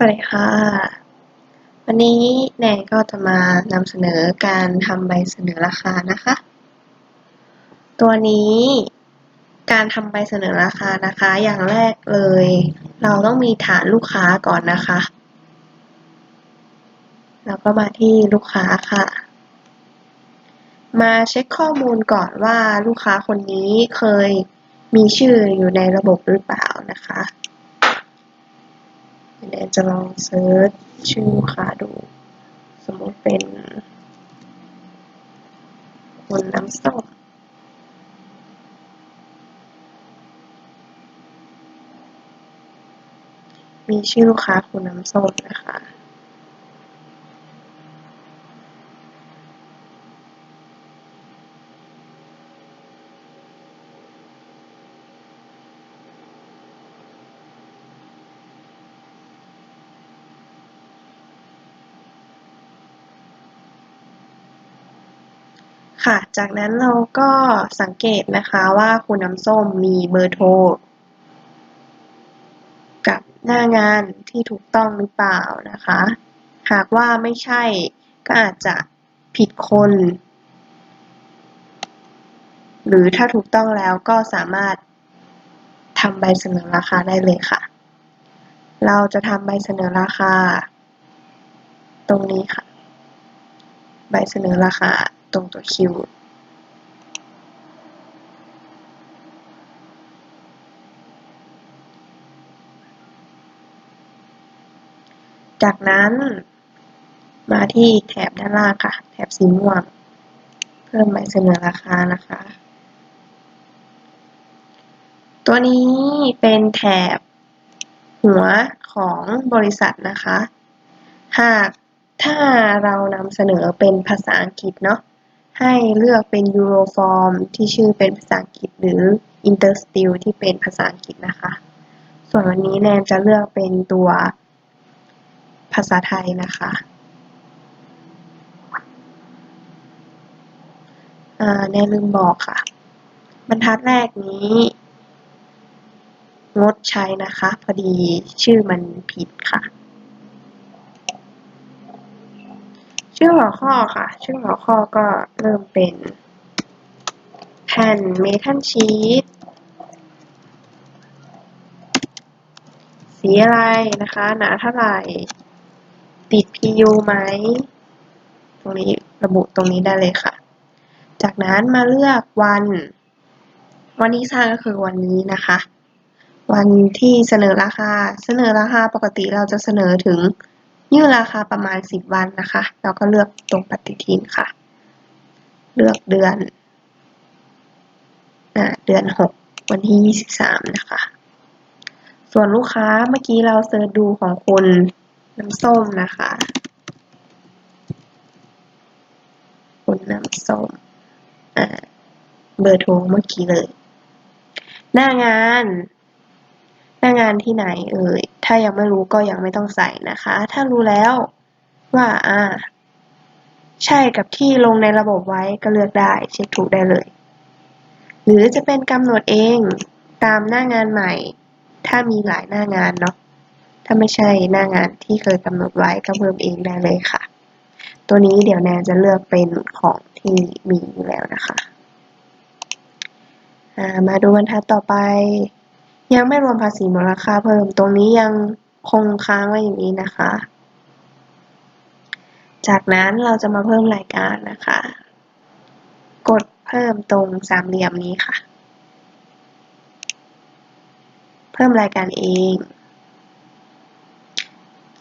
สวัสดีค่ะ วันนี้แนนก็จะมานำเสนอการทำใบเสนอราคานะคะ ตัวนี้การทำใบเสนอราคานะคะ อย่างแรกเลย เราต้องมีฐานลูกค้าก่อนนะคะ แล้วก็มาที่ลูกค้าค่ะ มาเช็คข้อมูลก่อนว่าลูกค้าคนนี้เคยมีชื่ออยู่ในระบบหรือเปล่านะคะ เดี๋ยวจะลองเซิร์ชชื่อลูกค้าดู สมมติเป็นคนน้ำส้มมีชื่อลูกค้าคุณน้ำส้มนะคะ ค่ะ จากนั้นเราก็สังเกตนะคะว่าคุณน้ำส้มมีเบอร์โทร กับหน้างานที่ถูกต้องหรือเปล่านะคะ หากว่าไม่ใช่ก็อาจจะผิดคน หรือถ้าถูกต้องแล้วก็สามารถทำใบเสนอราคาได้เลยค่ะ เราจะทำใบเสนอราคา ตรงนี้ค่ะ ใบเสนอราคา ตรงตัวคิวจากนั้นมาที่แถบด้านล่างค่ะ แถบสีม่วง เพิ่มใบเสนอราคานะคะ ตัวนี้เป็นแถบหัวของบริษัทนะคะ หากถ้าเรานำเสนอเป็นภาษาอังกฤษเนาะ ให้เลือกเป็น Euroform ที่ชื่อเป็นภาษาอังกฤษหรือ Interstill ที่เป็นภาษาอังกฤษนะคะ ส่วนวันนี้แนนจะเลือกเป็นตัวภาษาไทยนะคะแนนลืมบอกค่ะ บรรทัดแรกนี้ งดใช้นะคะ พอดีชื่อมันผิดค่ะ ชื่อหัวข้อค่ะ ชื่อหัวข้อก็เริ่มเป็นแผ่นเมทัลชีตสีอะไรนะคะ หนาเท่าไหร่ ติด PU ไหม ตรงนี้ระบุตรงนี้ได้เลยค่ะ จากนั้นมาเลือกวัน วันที่สร้างก็คือวันนี้นะคะ วันที่เสนอราคา เสนอราคาปกติเราจะเสนอถึง ยื่ราคาประมาณ10วันนะคะ เราก็เลือกตรงปฏิทินค่ะ เลือกเดือนอเดือน6วันที่23นะคะ ส่วนลูกค้าเมื่อกี้เราเซิร์ชดูของคุณน้ำส้มนะคะ คุณน้ำส้มเบอร์โทรเมื่อกี้เลย หน้างาน หน้างานที่ไหนเอ่ย ถ้ายังไม่รู้ก็ยังไม่ต้องใส่นะคะ ถ้ารู้แล้วว่าอ่า ใช่กับที่ลงในระบบไว้ก็เลือกได้ เช็คถูกได้เลย หรือจะเป็นกำหนดเองตามหน้างานใหม่ ถ้ามีหลายหน้างานเนาะถ้าไม่ใช่หน้างานที่เคยกำหนดไว้ก็เพิ่มเองได้เลยค่ะ ตัวนี้เดี๋ยวแนนจะเลือกเป็นของที่มีอยู่แล้วนะคะ มาดูบรรทัดต่อไป ยังไม่รวมภาษีมูลค่าเพิ่ม ตรงนี้ยังคงค้างไว้อย่างนี้นะคะ จากนั้นเราจะมาเพิ่มรายการนะคะ กดเพิ่มตรงสามเหลี่ยมนี้ค่ะ เพิ่มรายการเอง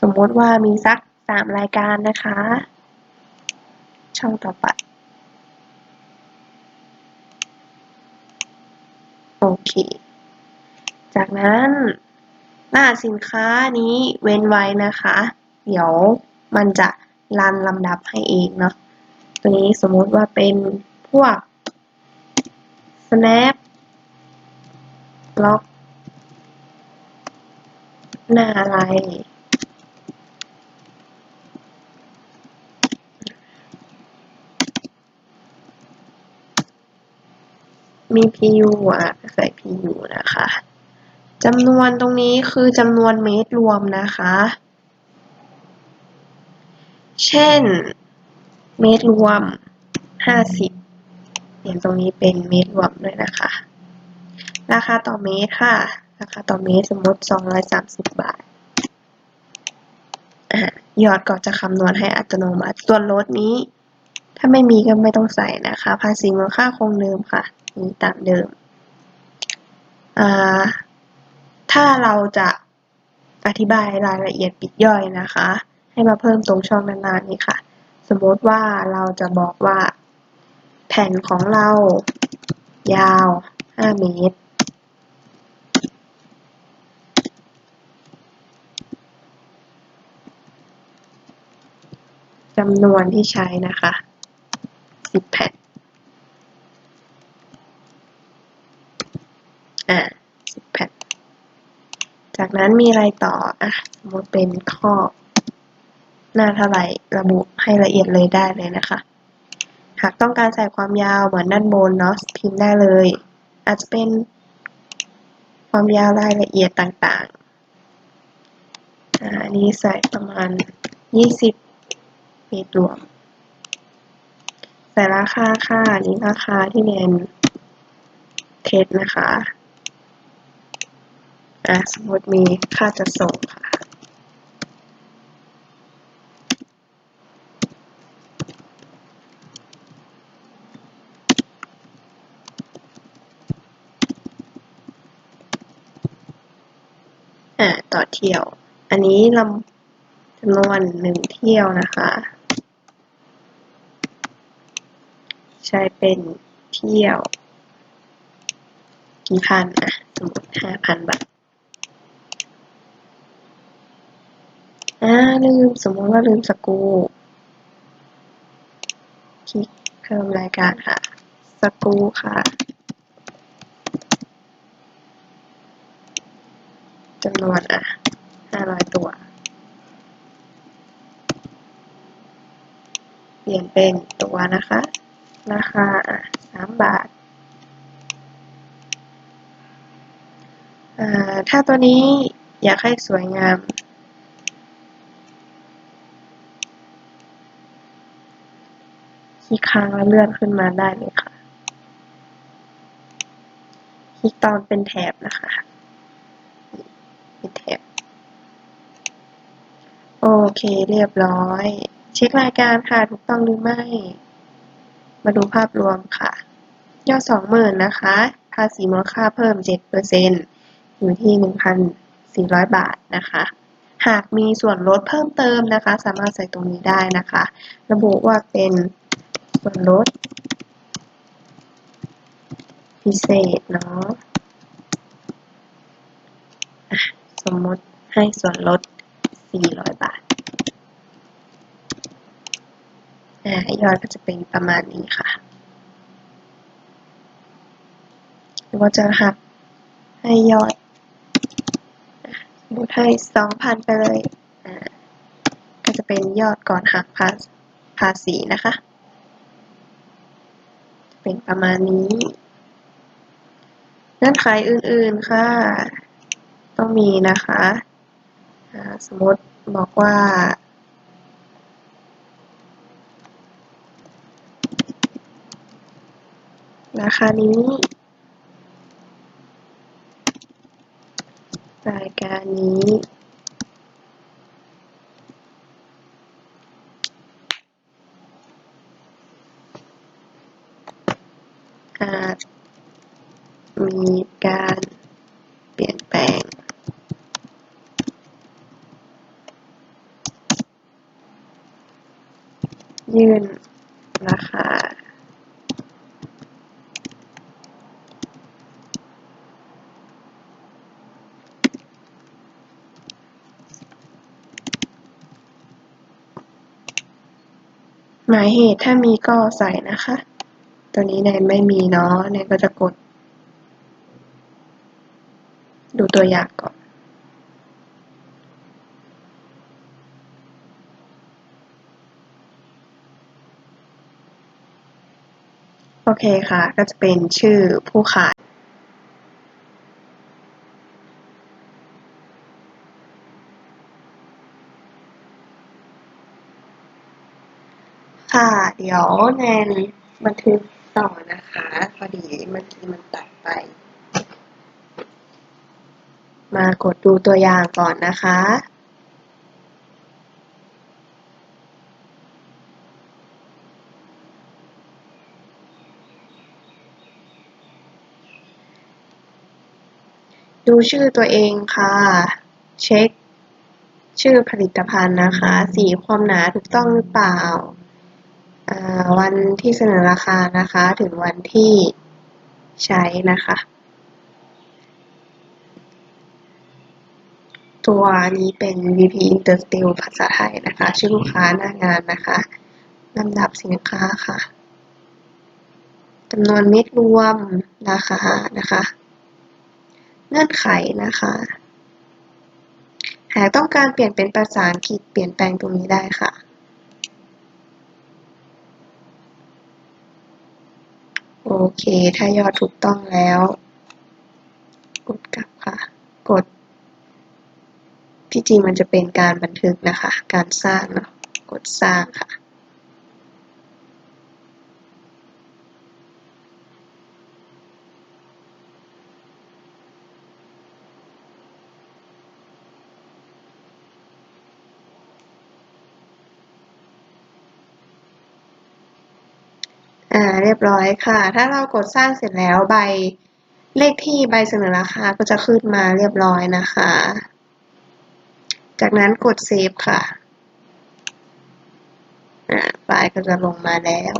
สมมติว่ามีสักสามรายการนะคะ ช่องต่อไปโอเค จากนั้นหน้าสินค้านี้เว้นไว้นะคะ เดี๋ยวมันจะรันลำดับให้เองเนาะตัวนี้สมมติว่าเป็นพวก snap ล็อกหน้าอะไร มี PU อะ ใส่ PU นะคะ จำนวนตรงนี้คือจำนวนเมตรรวมนะคะ เช่น เมตรรวม 50เห็นตรงนี้เป็นเมตรรวมด้วยนะคะ ราคาต่อเมตรค่ะ ราคาต่อเมตรสมมติ 230 บาทอยอดก็จะคำนวณให้อัตโนมัติ ส่วนลดนี้ ถ้าไม่มีก็ไม่ต้องใส่นะคะ ภาษีมูลค่าคงเดิมค่ะ มีตามเดิม อ่า ถ้าเราจะอธิบายรายละเอียดปลีกย่อยนะคะ ให้มาเพิ่มตรงช่องด้านล่างนี้ค่ะ สมมติว่าเราจะบอกว่า แผ่นของเรา ยาว 5 เมตร จำนวนที่ใช้นะคะ 10 แผ่น อ่า จากนั้นมีอะไรต่ออะสมมติเป็นข้อ หน้าเท่าไหร่ระบุให้ละเอียดเลยได้เลยนะคะ หากต้องการใส่ความยาวเหมือนด้านบนเนาะพิมพ์ได้เลย อาจจะเป็น ความยาวรายละเอียดต่างๆอ่าอันนี้ใส่ประมาณ 20เมตรรวมใส่ราคาค่ะนี้ราคาที่เป็นเทสนะคะ อะสมมติมีค่าจัดส่งค่ะ อ่าต่อเที่ยว อันนี้ลำจำนวนหนึ่งเที่ยวนะคะ ใช้เป็นเที่ยว กี่พันอะ สมมติห้าพันบาท อ่าลืมสมมติว่าลืมสกูคลิกเพิ่มรายการค่ะ สกูค่ะจำนวนอะห้าร้อยตัว เปลี่ยนเป็นตัวนะคะ ราคาอะสามบาทอ่าถ้าตัวนี้อยากให้สวยงาม ลิกค้างแล้วเลื่อนขึ้นมาได้เลยค่ะ คลิกตอนเป็นแถบนะคะเป็นแถบ โอเคเรียบร้อย เช็ครายการค่ะถูกต้องหรือไม่ มาดูภาพรวมค่ะ ยอดสองหมื่นนะคะ ภาษีมูลค่าเพิ่มเจ็ดเปอร์เซ็นอยู่ที่หนึ่งพันสี่ร้อยบาทนะคะหากมีส่วนลดเพิ่มเติมนะคะ สามารถใส่ตรงนี้ได้นะคะ ระบุว่าเป็น ส่วนลด พิเศษเนาะสมมติให้ส่วนลด 400 บาทอ่ายอดก็จะเป็นประมาณนี้ค่ะหรือว่าจะหักให้ยอดอะสมมติให้ 2,000 ไปเลย ก็จะเป็นยอดก่อนหักภาษีนะคะ เป็นประมาณนี้ เงื่อนไขอื่นๆค่ะ ต้องมีนะคะ สมมติบอกว่าราคานี้รายการนี้ อาจมีการเปลี่ยนแปลง ยื่นราคาหมายเหตุถ้ามีก็ใส่นะคะ ตัวนี้แนนไม่มีเนาะแนนก็จะกด ดูตัวอย่างก่อน โอเคค่ะ ก็จะเป็นชื่อผู้ขาย ค่ะ เดี๋ยวแนนบันทึกต่อนะคะ พอดีเมื่อกี้มันตัดไป มากดดูตัวอย่างก่อนนะคะ ดูชื่อตัวเองค่ะ เช็ค ชื่อผลิตภัณฑ์นะคะ สีความหนาถูกต้องหรือเปล่าอ่า วันที่เสนอราคานะคะ ถึงวันที่ใช้นะคะ ตัวนี้เป็น VP Intersteel ภาษาไทยนะคะ ชื่อลูกค้าหน้างานนะคะลำดับสินค้าค่ะจำนวนเม็ดรวมราคานะคะ เงื่อนไขนะคะ หากต้องการเปลี่ยนเป็นภาษาอังกฤษเปลี่ยนแปลงตรงนี้ได้ค่ะ โอเค ถ้ายอดถูกต้องแล้ว กดกลับค่ะ กด ที่จริงมันจะเป็นการบันทึกนะคะ การสร้างเนาะ กดสร้างค่ะ เรียบร้อยค่ะ ถ้าเรากดสร้างเสร็จแล้วใบเลขที่ใบเสนอราคาก็จะขึ้นมาเรียบร้อยนะคะ จากนั้นกดเซฟค่ะอ่าไฟล์ก็จะลงมาแล้ว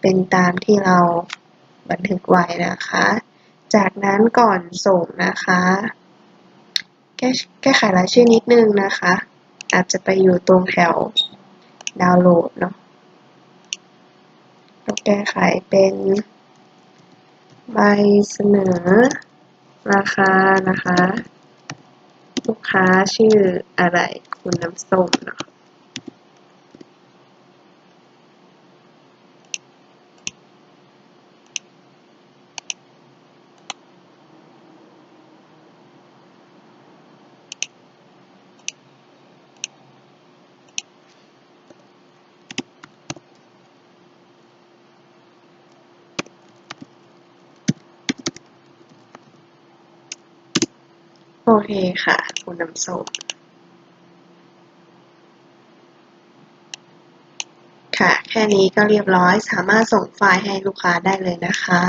เป็นตามที่เราบันทึกไว้นะคะ จากนั้นก่อนส่งนะคะ แก้แก้ไขรายชื่อนิดนึงนะคะ อาจจะไปอยู่ตรงแถว ดาวน์โหลดเนาะเราแก้ไขเป็นใบเสนอ ราคานะคะ ลูกค้าชื่ออะไรคุณน้ำส้มเนาะ โอเคค่ะคุณน้ำส้มค่ะ แค่นี้ก็เรียบร้อยสามารถส่งไฟล์ให้ลูกค้าได้เลยนะคะ